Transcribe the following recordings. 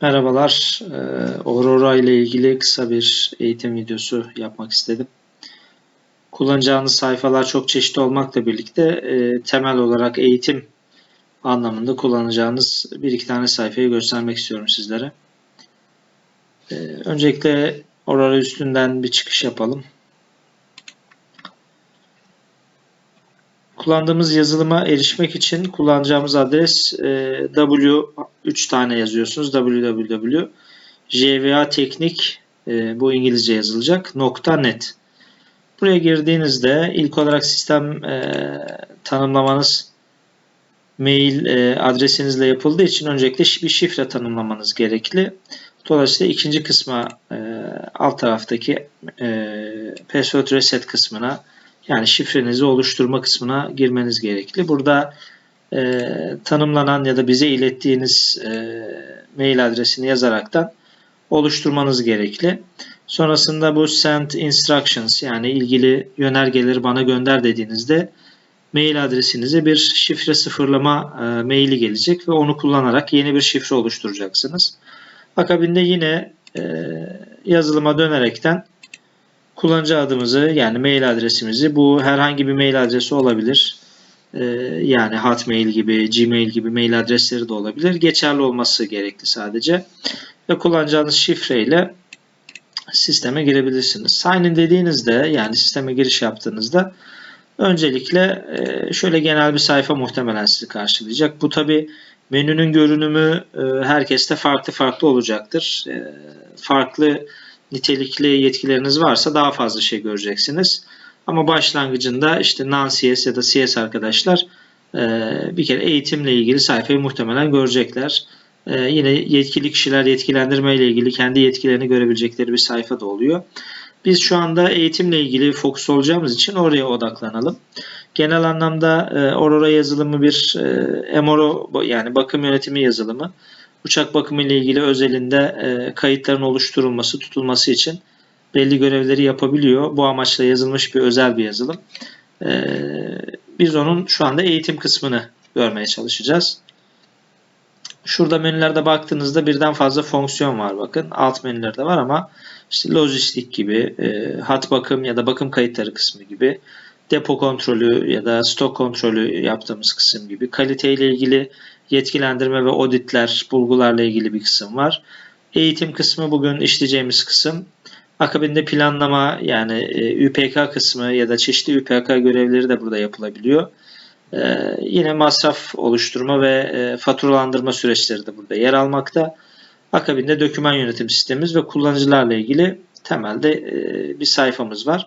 Merhabalar. Ee, Aurora ile ilgili kısa bir eğitim videosu yapmak istedim. Kullanacağınız sayfalar çok çeşitli olmakla birlikte e, temel olarak eğitim anlamında kullanacağınız bir iki tane sayfayı göstermek istiyorum sizlere. Ee, öncelikle Aurora üstünden bir çıkış yapalım. Kullandığımız yazılıma erişmek için kullanacağımız adres e, W 3 tane yazıyorsunuz. www jva teknik e, bu İngilizce yazılacak net. Buraya girdiğinizde ilk olarak sistem e, tanımlamanız mail e, adresinizle yapıldığı için öncelikle bir şifre tanımlamanız gerekli. Dolayısıyla ikinci kısma e, alt taraftaki e, password reset kısmına yani şifrenizi oluşturma kısmına girmeniz gerekli. Burada e, tanımlanan ya da bize ilettiğiniz e, mail adresini yazaraktan oluşturmanız gerekli. Sonrasında bu send instructions yani ilgili yönergeleri bana gönder dediğinizde mail adresinize bir şifre sıfırlama e, maili gelecek ve onu kullanarak yeni bir şifre oluşturacaksınız. Akabinde yine e, yazılıma dönerekten kullanıcı adımızı yani mail adresimizi bu herhangi bir mail adresi olabilir. Ee, yani Hotmail gibi, Gmail gibi mail adresleri de olabilir. Geçerli olması gerekli sadece. Ve kullanacağınız şifreyle sisteme girebilirsiniz. Sign in dediğinizde yani sisteme giriş yaptığınızda öncelikle e, şöyle genel bir sayfa muhtemelen sizi karşılayacak. Bu tabi menünün görünümü e, herkeste farklı farklı olacaktır. E, farklı nitelikli yetkileriniz varsa daha fazla şey göreceksiniz. Ama başlangıcında işte non-CS ya da CS arkadaşlar e, bir kere eğitimle ilgili sayfayı muhtemelen görecekler. E, yine yetkili kişiler yetkilendirme ile ilgili kendi yetkilerini görebilecekleri bir sayfa da oluyor. Biz şu anda eğitimle ilgili fokus olacağımız için oraya odaklanalım. Genel anlamda e, Aurora yazılımı bir MRO yani bakım yönetimi yazılımı uçak bakımı ile ilgili özelinde e, kayıtların oluşturulması, tutulması için belli görevleri yapabiliyor. Bu amaçla yazılmış bir özel bir yazılım. E, biz onun şu anda eğitim kısmını görmeye çalışacağız. Şurada menülerde baktığınızda birden fazla fonksiyon var bakın. Alt menülerde var ama işte lojistik gibi, e, hat bakım ya da bakım kayıtları kısmı gibi, depo kontrolü ya da stok kontrolü yaptığımız kısım gibi, kalite ile ilgili yetkilendirme ve auditler, bulgularla ilgili bir kısım var. Eğitim kısmı bugün işleyeceğimiz kısım. Akabinde planlama yani e, ÜPK kısmı ya da çeşitli ÜPK görevleri de burada yapılabiliyor. Ee, yine masraf oluşturma ve e, faturalandırma süreçleri de burada yer almakta. Akabinde doküman yönetim sistemimiz ve kullanıcılarla ilgili temelde e, bir sayfamız var.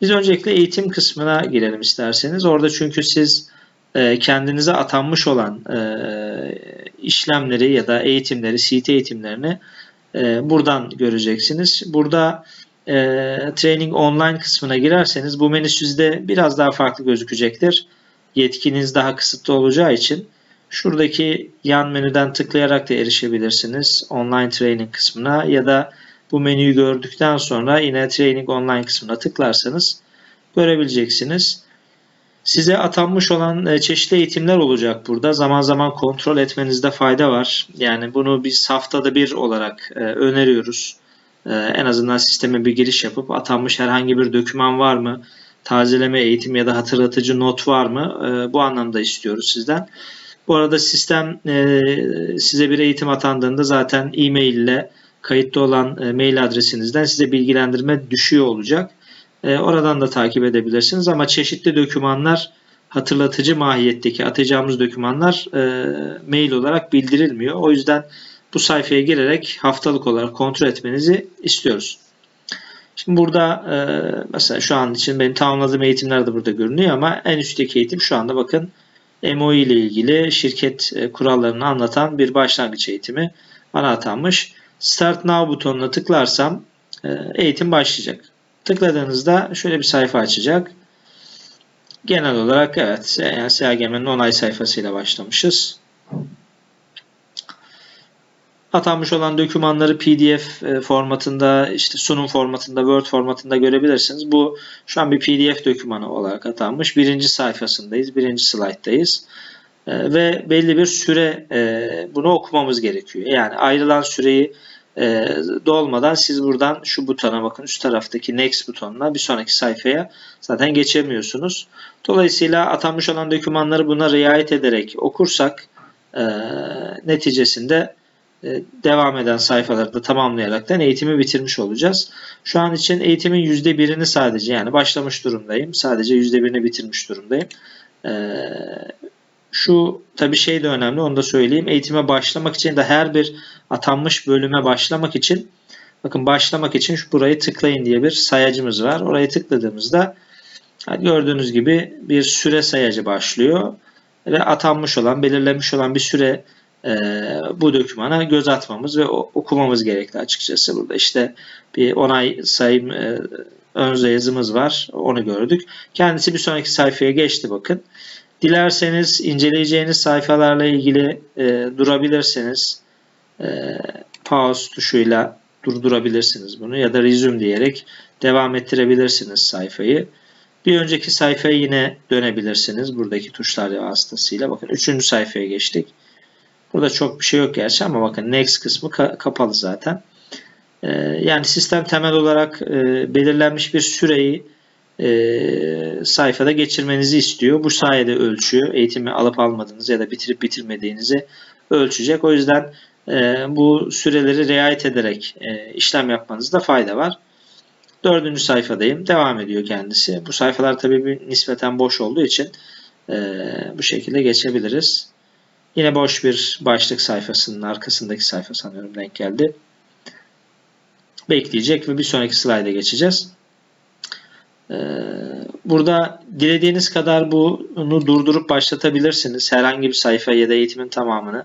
Biz öncelikle eğitim kısmına girelim isterseniz. Orada çünkü siz e, kendinize atanmış olan e, işlemleri ya da eğitimleri, CT eğitimlerini e, buradan göreceksiniz. Burada Training Online kısmına girerseniz bu menü sizde biraz daha farklı gözükecektir. Yetkiniz daha kısıtlı olacağı için şuradaki yan menüden tıklayarak da erişebilirsiniz online training kısmına ya da bu menüyü gördükten sonra yine training online kısmına tıklarsanız görebileceksiniz. Size atanmış olan e, çeşitli eğitimler olacak burada. Zaman zaman kontrol etmenizde fayda var. Yani bunu biz haftada bir olarak e, öneriyoruz. E, en azından sisteme bir giriş yapıp atanmış herhangi bir doküman var mı? Tazeleme eğitim ya da hatırlatıcı not var mı? Bu anlamda istiyoruz sizden. Bu arada sistem size bir eğitim atandığında zaten e-mail ile kayıtlı olan mail adresinizden size bilgilendirme düşüyor olacak. E, oradan da takip edebilirsiniz ama çeşitli dokümanlar hatırlatıcı mahiyetteki atacağımız dokümanlar e, mail olarak bildirilmiyor. O yüzden bu sayfaya girerek haftalık olarak kontrol etmenizi istiyoruz. Şimdi burada e, mesela şu an için benim tamamladığım eğitimler de burada görünüyor ama en üstteki eğitim şu anda bakın MOI ile ilgili şirket e, kurallarını anlatan bir başlangıç eğitimi bana atanmış. Start Now butonuna tıklarsam e, eğitim başlayacak. Tıkladığınızda şöyle bir sayfa açacak. Genel olarak evet yani SHGM'nin onay sayfasıyla başlamışız. Atanmış olan dokümanları PDF e, formatında, işte sunum formatında, Word formatında görebilirsiniz. Bu şu an bir PDF dokümanı olarak atanmış. Birinci sayfasındayız, birinci slayttayız. E, ve belli bir süre e, bunu okumamız gerekiyor. Yani ayrılan süreyi e, dolmadan siz buradan şu butona bakın üst taraftaki next butonuna bir sonraki sayfaya zaten geçemiyorsunuz. Dolayısıyla atanmış olan dokümanları buna riayet ederek okursak neticesinde devam eden sayfaları da tamamlayaraktan eğitimi bitirmiş olacağız. Şu an için eğitimin %1'ini sadece yani başlamış durumdayım. Sadece %1'ini bitirmiş durumdayım. Şu tabi şey de önemli onu da söyleyeyim. Eğitime başlamak için de her bir atanmış bölüme başlamak için bakın başlamak için şu burayı tıklayın diye bir sayacımız var. Orayı tıkladığımızda gördüğünüz gibi bir süre sayacı başlıyor ve atanmış olan, belirlenmiş olan bir süre e, bu dokümana göz atmamız ve okumamız gerekli açıkçası burada. işte bir onay sayım e, ön yazımız var. Onu gördük. Kendisi bir sonraki sayfaya geçti bakın. Dilerseniz inceleyeceğiniz sayfalarla ilgili e, durabilirsiniz. E, pause tuşuyla durdurabilirsiniz bunu ya da resume diyerek devam ettirebilirsiniz sayfayı. Bir önceki sayfaya yine dönebilirsiniz buradaki tuşlar vasıtasıyla. Bakın üçüncü sayfaya geçtik. Burada çok bir şey yok gerçi ama bakın next kısmı ka kapalı zaten. E, yani sistem temel olarak e, belirlenmiş bir süreyi e, sayfada geçirmenizi istiyor. Bu sayede ölçüyor. Eğitimi alıp almadığınızı ya da bitirip bitirmediğinizi ölçecek. O yüzden e, bu süreleri riayet ederek e, işlem yapmanızda fayda var. Dördüncü sayfadayım. Devam ediyor kendisi. Bu sayfalar tabii bir nispeten boş olduğu için e, bu şekilde geçebiliriz. Yine boş bir başlık sayfasının arkasındaki sayfa sanıyorum denk geldi. Bekleyecek ve bir sonraki slayda geçeceğiz. Ee, burada dilediğiniz kadar bunu durdurup başlatabilirsiniz. Herhangi bir sayfa ya da eğitimin tamamını.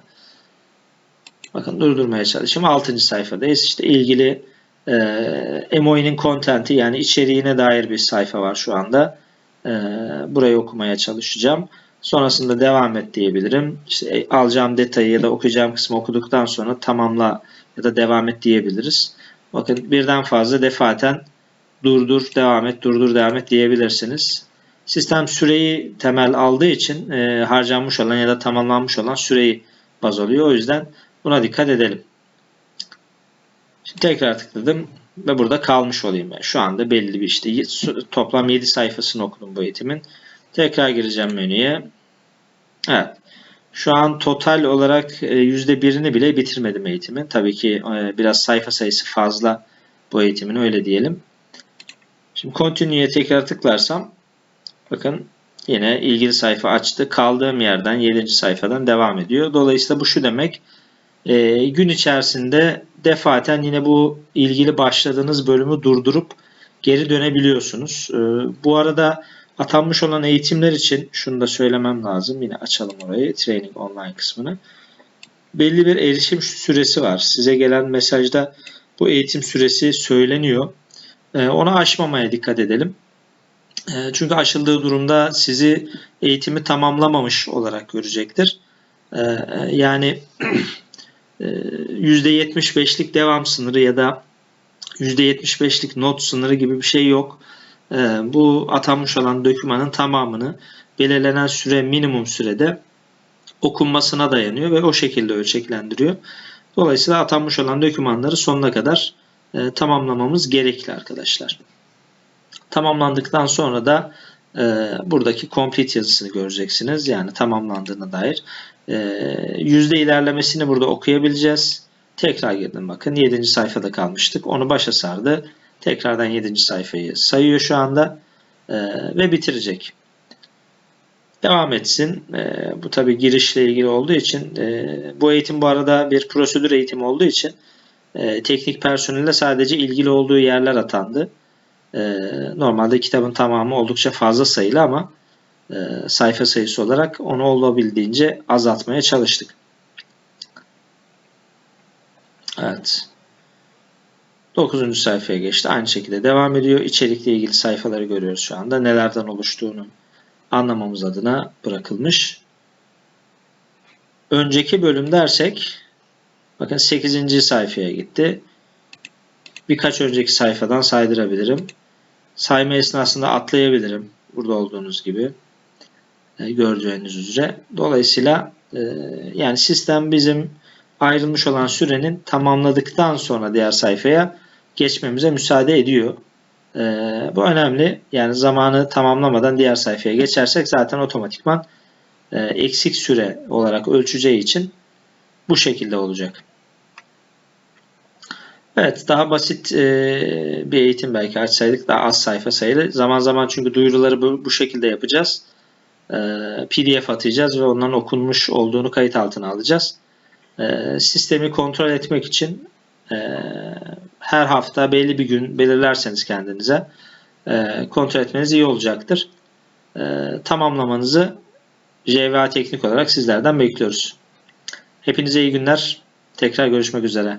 Bakın durdurmaya çalışayım. 6. sayfadayız. İşte ilgili e, MOI'nin content'i yani içeriğine dair bir sayfa var şu anda. E, burayı okumaya çalışacağım. Sonrasında devam et diyebilirim. İşte e, alacağım detayı ya da okuyacağım kısmı okuduktan sonra tamamla ya da devam et diyebiliriz. Bakın birden fazla defaten durdur, devam et, durdur, devam et diyebilirsiniz. Sistem süreyi temel aldığı için e, harcanmış olan ya da tamamlanmış olan süreyi baz alıyor. O yüzden buna dikkat edelim. Şimdi tekrar tıkladım ve burada kalmış olayım. Yani şu anda belli bir işte toplam 7 sayfasını okudum bu eğitimin. Tekrar gireceğim menüye. Evet. Şu an total olarak %1'ini e, bile bitirmedim eğitimin. Tabii ki e, biraz sayfa sayısı fazla bu eğitimin öyle diyelim. Şimdi Continue'ye tekrar tıklarsam bakın yine ilgili sayfa açtı. Kaldığım yerden 7. sayfadan devam ediyor. Dolayısıyla bu şu demek. E, gün içerisinde defaten yine bu ilgili başladığınız bölümü durdurup geri dönebiliyorsunuz. E, bu arada atanmış olan eğitimler için şunu da söylemem lazım. Yine açalım orayı. Training online kısmını. Belli bir erişim süresi var. Size gelen mesajda bu eğitim süresi söyleniyor. Ee, onu aşmamaya dikkat edelim. Ee, çünkü aşıldığı durumda sizi eğitimi tamamlamamış olarak görecektir. Ee, yani %75'lik e, devam sınırı ya da %75'lik not sınırı gibi bir şey yok. Bu atanmış olan dokümanın tamamını belirlenen süre minimum sürede okunmasına dayanıyor ve o şekilde ölçeklendiriyor. Dolayısıyla atanmış olan dokümanları sonuna kadar e, tamamlamamız gerekli arkadaşlar. Tamamlandıktan sonra da e, buradaki complete yazısını göreceksiniz. Yani tamamlandığına dair. E, yüzde ilerlemesini burada okuyabileceğiz. Tekrar girdim bakın 7. sayfada kalmıştık. Onu başa sardı. Tekrardan 7. sayfayı sayıyor şu anda e, ve bitirecek. Devam etsin. E, bu tabi girişle ilgili olduğu için e, bu eğitim bu arada bir prosedür eğitimi olduğu için e, teknik personelle sadece ilgili olduğu yerler atandı. E, normalde kitabın tamamı oldukça fazla sayılı ama e, sayfa sayısı olarak onu olabildiğince azaltmaya çalıştık. Evet. 9. sayfaya geçti. Aynı şekilde devam ediyor. İçerikle ilgili sayfaları görüyoruz şu anda. Nelerden oluştuğunu anlamamız adına bırakılmış. Önceki bölüm dersek Bakın 8. sayfaya gitti. Birkaç önceki sayfadan saydırabilirim. Sayma esnasında atlayabilirim. Burada olduğunuz gibi. E, gördüğünüz üzere. Dolayısıyla e, yani sistem bizim ayrılmış olan sürenin tamamladıktan sonra diğer sayfaya geçmemize müsaade ediyor. E, bu önemli. Yani zamanı tamamlamadan diğer sayfaya geçersek zaten otomatikman e, eksik süre olarak ölçeceği için bu şekilde olacak. Evet daha basit e, bir eğitim belki açsaydık daha az sayfa sayılı. Zaman zaman çünkü duyuruları bu, bu şekilde yapacağız. E, PDF atacağız ve onların okunmuş olduğunu kayıt altına alacağız. E, sistemi kontrol etmek için e, her hafta belli bir gün belirlerseniz kendinize e, kontrol etmeniz iyi olacaktır. E, tamamlamanızı JVA teknik olarak sizlerden bekliyoruz. Hepinize iyi günler. Tekrar görüşmek üzere.